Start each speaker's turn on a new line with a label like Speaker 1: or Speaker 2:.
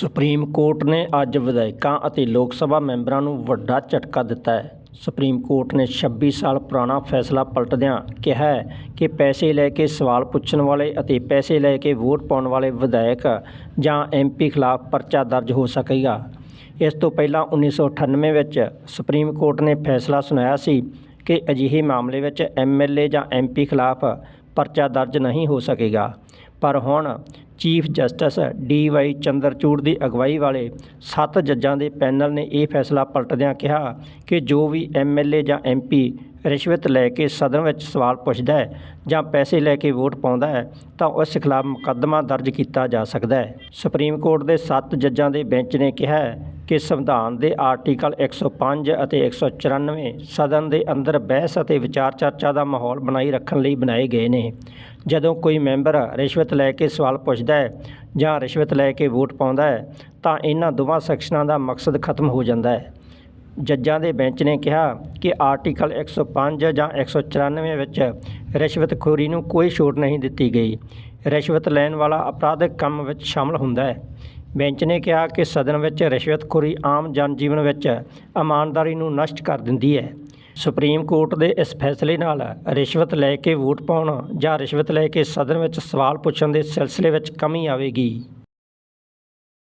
Speaker 1: Supreme court ਨੇ ਅੱਜ ਵਿਧਾਇਕਾਂ ਅਤੇ ਲੋਕ ਸਭਾ ਮੈਂਬਰਾਂ ਨੂੰ ਵੱਡਾ ਝਟਕਾ ਦਿੱਤਾ ਹੈ। ਸੁਪਰੀਮ ਕੋਰਟ ਨੇ 26 ਸਾਲ ਪੁਰਾਣਾ ਫੈਸਲਾ ਪਲਟਦਿਆਂ ਕਿਹਾ ਕਿ ਪੈਸੇ ਲੈ ਕੇ ਸਵਾਲ ਪੁੱਛਣ ਵਾਲੇ ਅਤੇ ਪੈਸੇ ਲੈ ਕੇ ਵੋਟ ਪਾਉਣ ਵਾਲੇ ਵਿਧਾਇਕ ਜਾਂ ਐਮਪੀ ਖਿਲਾਫ ਪਰਚਾ ਦਰਜ ਹੋ ਸਕੇਗਾ। ਇਸ ਤੋਂ ਪਹਿਲਾਂ 1998 ਵਿੱਚ ਸੁਪਰੀਮ ਕੋਰਟ ਨੇ ਫੈਸਲਾ ਸੁਣਾਇਆ ਸੀ ਕਿ ਅਜਿਹੇ ਮਾਮਲੇ ਵਿੱਚ ਐਮਐਲਏ ਜਾਂ ਐਮਪੀ ਖਿਲਾਫ ਪਰਚਾ ਦਰਜ ਨਹੀਂ ਹੋ ਸਕੇਗਾ। ਪਰ ਹੁਣ chief justice D Y Chandrachud ਦੀ ਅਗਵਾਈ ਵਾਲੇ ਸੱਤ ਜੱਜਾਂ ਦੇ ਪੈਨਲ ਨੇ ਇਹ ਫੈਸਲਾ ਪਲਟਦਿਆਂ ਕਿਹਾ ਕਿ ਜੋ ਵੀ ਐਮਐਲਏ ਜਾਂ ਐਮਪੀ ਰਿਸ਼ਵਤ ਲੈ ਕੇ ਸਦਨ ਵਿੱਚ ਸਵਾਲ ਪੁੱਛਦਾ ਹੈ ਜਾਂ ਪੈਸੇ ਲੈ ਕੇ ਵੋਟ ਪਾਉਂਦਾ ਹੈ, ਤਾਂ ਉਸ ਖਿਲਾਫ ਮੁਕੱਦਮਾ ਦਰਜ ਕੀਤਾ ਜਾ ਸਕਦਾ ਹੈ। ਸੁਪਰੀਮ ਕੋਰਟ ਦੇ 7 ਜੱਜਾਂ ਦੇ ਬੈਂਚ ਨੇ ਕਿਹਾ ਕਿ ਸੰਵਿਧਾਨ ਦੇ ਆਰਟੀਕਲ 105 ਅਤੇ 194 ਸਦਨ ਦੇ ਅੰਦਰ ਬਹਿਸ ਅਤੇ ਵਿਚਾਰ ਚਰਚਾ ਦਾ ਮਾਹੌਲ ਬਣਾਈ ਰੱਖਣ ਲਈ ਬਣਾਏ ਗਏ ਨੇ। ਜਦੋਂ ਕੋਈ ਮੈਂਬਰ ਰਿਸ਼ਵਤ ਲੈ ਕੇ ਸਵਾਲ ਪੁੱਛਦਾ ਹੈ ਜਾਂ ਰਿਸ਼ਵਤ ਲੈ ਕੇ ਵੋਟ ਪਾਉਂਦਾ ਹੈ, ਤਾਂ ਇਹਨਾਂ ਦੋਵਾਂ ਸੈਕਸ਼ਨਾਂ ਦਾ ਮਕਸਦ ਖਤਮ ਹੋ ਜਾਂਦਾ ਹੈ। ਜੱਜਾਂ ਦੇ ਬੈਂਚ ਨੇ ਕਿਹਾ ਕਿ ਆਰਟੀਕਲ 105 ਜਾਂ 194 ਵਿੱਚ ਰਿਸ਼ਵਤਖੋਰੀ ਨੂੰ ਕੋਈ ਛੋਟ ਨਹੀਂ ਦਿੱਤੀ ਗਈ। ਰਿਸ਼ਵਤ ਲੈਣ ਵਾਲਾ ਅਪਰਾਧਿਕ ਕੰਮ ਵਿੱਚ ਸ਼ਾਮਲ ਹੁੰਦਾ ਹੈ। ਬੈਂਚ ਨੇ ਕਿਹਾ ਕਿ ਸਦਨ ਵਿੱਚ ਰਿਸ਼ਵਤਖੋਰੀ ਆਮ ਜਨਜੀਵਨ ਵਿੱਚ ਇਮਾਨਦਾਰੀ ਨੂੰ ਨਸ਼ਟ ਕਰ ਦਿੰਦੀ ਹੈ। ਸੁਪਰੀਮ ਕੋਰਟ ਦੇ ਇਸ ਫੈਸਲੇ ਨਾਲ ਰਿਸ਼ਵਤ ਲੈ ਕੇ ਵੋਟ ਪਾਉਣ ਜਾਂ ਰਿਸ਼ਵਤ ਲੈ ਕੇ ਸਦਨ ਵਿੱਚ ਸਵਾਲ ਪੁੱਛਣ ਦੇ ਸਿਲਸਿਲੇ ਵਿੱਚ ਕਮੀ ਆਵੇਗੀ।